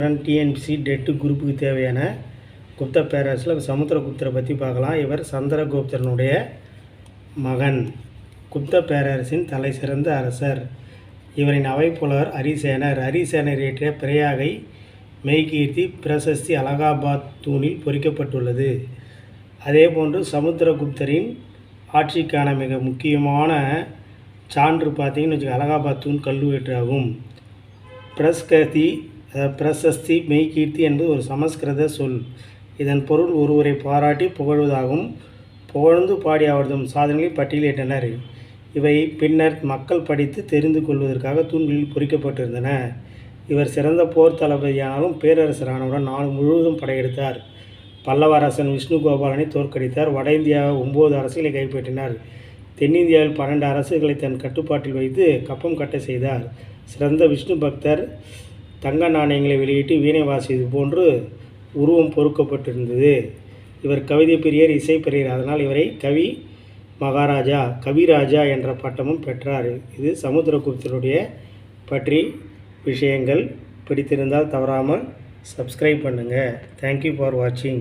TNPSC TET குரூப்புக்கு தேவையான குப்த பேரரசில் சமுத்திரகுப்தரை பற்றி பார்க்கலாம். இவர் சந்திரகுப்தனுடைய மகன். குப்த பேரரசின் தலை சிறந்த அரசர். இவரின் அவைப்புலவர் ஹரிசேனர். ஹரிசேனர் இயற்றிய பிரயாகை மெய்கீர்த்தி பிரசஸ்தி அலகாபாத் தூணில் பொறிக்கப்பட்டுள்ளது. அதேபோன்று சமுத்திரகுப்தரின் ஆட்சிக்கான மிக முக்கியமான சான்று பார்த்தீங்கன்னு வச்சுக்க அலகாபாத் தூண் கல்வெட்டாகும் பிரஸ்கதி பிரசஸ்தி மெய்கீர்த்தி என்பது ஒரு சமஸ்கிருத சொல். இதன் பொருள் ஒருவரை பாராட்டி புகழ்வதாகவும் புகழ்ந்து பாடி அவரது சாதனைகளை பட்டியலிட்டனர். இவை பின்னர் மக்கள் படித்து தெரிந்து கொள்வதற்காக தூண்களில் பொறிக்கப்பட்டிருந்தன. இவர் சிறந்த போர் தளபதியானாலும் பேரரசரானவுடன் நாடு முழுவதும் படையெடுத்தார். பல்லவ அரசன் விஷ்ணு கோபாலனை தோற்கடித்தார். வட இந்தியாவை ஒம்பது அரசுகளை கைப்பற்றினார். தென்னிந்தியாவில் பன்னெண்டு அரசுகளை தன் கட்டுப்பாட்டில் வைத்து கப்பம் கட்ட செய்தார். சிறந்த விஷ்ணு பக்தர் தங்க நாணயங்களை வெளியிட்டு வீணை வாசியது போன்று உருவம் பொறுக்கப்பட்டிருந்தது. இவர் கவிதை பிரியர் இசை பிரியர். அதனால் இவரை கவி மகாராஜா கவிராஜா என்ற பட்டமும் பெற்றார். இது சமுத்திரகுப்தருடைய பற்றி விஷயங்கள். பிடித்திருந்தால் தவறாமல் சப்ஸ்கிரைப் பண்ணுங்கள் தேங்க்யூ ஃபார் வாட்சிங்